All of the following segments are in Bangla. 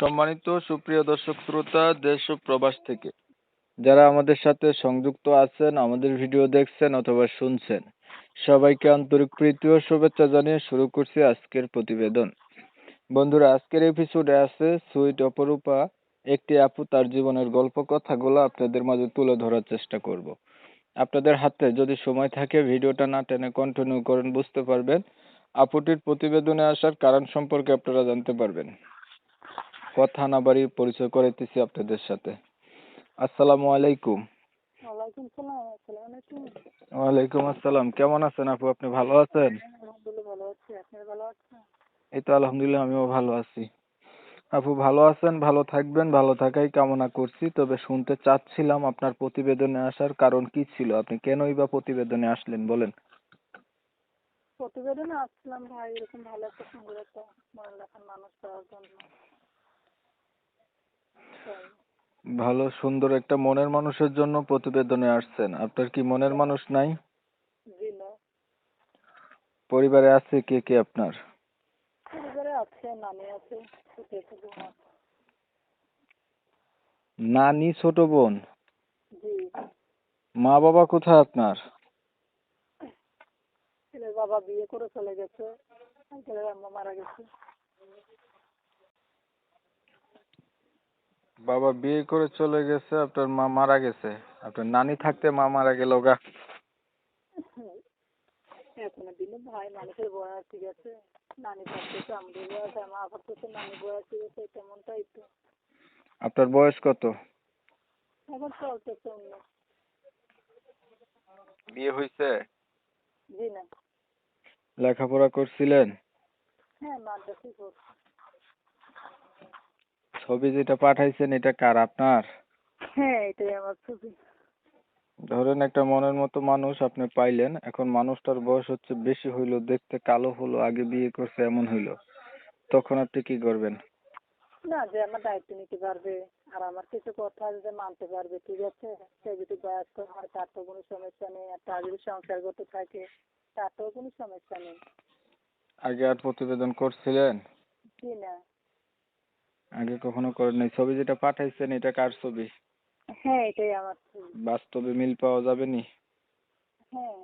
সম্মানিত সুপ্রিয় দর্শক শ্রোতা, দেশ ও প্রবাস থেকে। যারা আমাদের সাথে সংযুক্ত আছেন, আমাদের ভিডিও দেখছেন অথবা শুনছেন, সবাইকে আন্তরিক প্রীতি ও শুভেচ্ছা জানিয়ে শুরু করছি আজকের প্রতিবেদন। বন্ধুরা, আজকের এপিসোডে আছে সুইট অপরূপা, একটি আপু তার জীবনের গল্প কথাগুলো আপনাদের মাঝে তুলে ধরার চেষ্টা করব। আপনাদের হাতে যদি সময় থাকে, ভিডিওটা না টেনে কন্টিনিউ করেন, বুঝতে পারবেন। আপুটির প্রতিবেদনে আসার কারণ সম্পর্কে আপনারা জানতে পারবেন। কথা না বাড়িয়ে পরিচয় করাইতেছি আপনাদের সাথে। আসসালামু আলাইকুম। ওয়ালাইকুম সালাম আসসালামু কেমন আছেন আপু? আপনি ভালো আছেন? এই তো আলহামদুলিল্লাহ আমিও ভালো আছি। আপু ভালো আছেন ভালো থাকবেন ভালো থাকাই কামনা করছি। তবে শুনতে চাচ্ছিলাম আপনার প্রতিবেদনে আসার কারণ কি ছিল? আপনি কেনই বা প্রতিবেদনে আসলেন বলেন। প্রতিবেদনে আসছিলাম ভাই এরকম ভালো একটা সুন্দর একটা মনে রাখার মানুষ পাওয়ার জন্য। ভালো সুন্দর একটা মনের মানুষের জন্য প্রতিবেদনে আসছেন। আপনার কি মনের মানুষ নাই? জি না। পরিবারে আছে কে কে আপনার? পরিবারে আছে নানি আছে ছোট বোন নানি ছোট বোন? জি। মা বাবা কোথায় আপনার? ছেলের বাবা বিয়ে করে চলে গেছে ছেলের আম্মা মারা গেছে। বাবা বিয়ে করে চলে গেছে আপনার মা মারা গেছে। আপনার নানি থাকতে মা মারা গেল গা। এখনও দিনে ভাই মানুষের বয়স ঠিক আছে? নানি থাকতেছে আমাদের বয়স আর মা থাকতেছে নানি বয়স ঠিক আছে? তেমনটাই তো আপনার বয়স কত? এখন চলতেছে অন্য বিয়ে হয়েছে জি না। লেখাপড়া করছিলেন? হ্যাঁ মাদ্রাসি করছি ছবি যেটা পাঠাইছেন এটা কার আপনার? হ্যাঁ এটাই আমার ছবি। ধরেন একটা মনের মতো মানুষ আপনি পাইলেন এখন মানুষটার বয়স হচ্ছে বেশি হইল দেখতে কালো হলো আগে বিয়ে করছে এমন হইল। তখন আপনি কি করবেন? না যে আমার দায়িত্ব নিতে পারবে আর আমার কিছু কথা যে মানতে পারবে ঠিক আছে? সে যদি বয়স্ক হয় তার তো কোনো সমস্যা নেই আর তার যদি সংসার করতে থাকে তার তো কোনো সমস্যা নেই। আগে আর প্রতিবেদন করছিলেন? জি না। আগে কখনো করেন নাই। ছবি যেটা পাঠাইছেন এটা কার ছবি? হ্যাঁ এটাই আমার ছবি। বাস্তবে মিল পাওয়া যাবে নি? হ্যাঁ।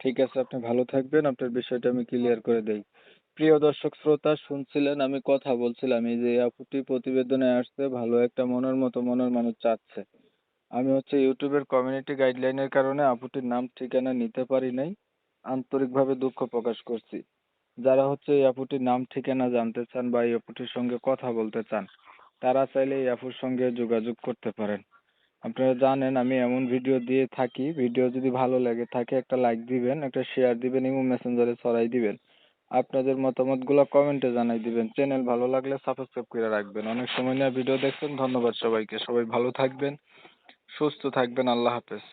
ঠিক আছে আপনি ভালো থাকবেন। আপনার বিষয়টা আমি ক্লিয়ার করে দেই। প্রিয় দর্শক শ্রোতা শুনছিলেন আমি কথা বলছিলাম এই যে আপুটি প্রতিবেদনে আসছে ভালো একটা মনের মতো মনের মানুষ চাচ্ছে। আমি হচ্ছে ইউটিউবের কমিউনিটি গাইডলাইনের কারণে আপুটির নাম ঠিকানা নিতে পারি নাই। আন্তরিকভাবে দুঃখ প্রকাশ করছি। যারা হচ্ছে এই আপুটির নাম, ঠিকানা জানতে চান বা এই আপুটির সঙ্গে কথা বলতে চান, তারা চাইলে এই আপুর সঙ্গে যোগাযোগ করতে পারেন। আপনারা জানেন, আমি এমন ভিডিও দিয়ে থাকি। ভিডিও যদি ভালো লাগে থাকে একটা লাইক দিবেন, একটা শেয়ার দিবেন এবং মেসেঞ্জারে ছড়াই দিবেন। আপনাদের মতামতগুলো কমেন্টে জানাই দিবেন। চ্যানেল ভালো লাগলে সাবস্ক্রাইব করে রাখবেন। অনেক সময় নিয়ে ভিডিও দেখছেন। ধন্যবাদ সবাইকে। সবাই ভালো থাকবেন, সুস্থ থাকবেন। আল্লাহ হাফেজ।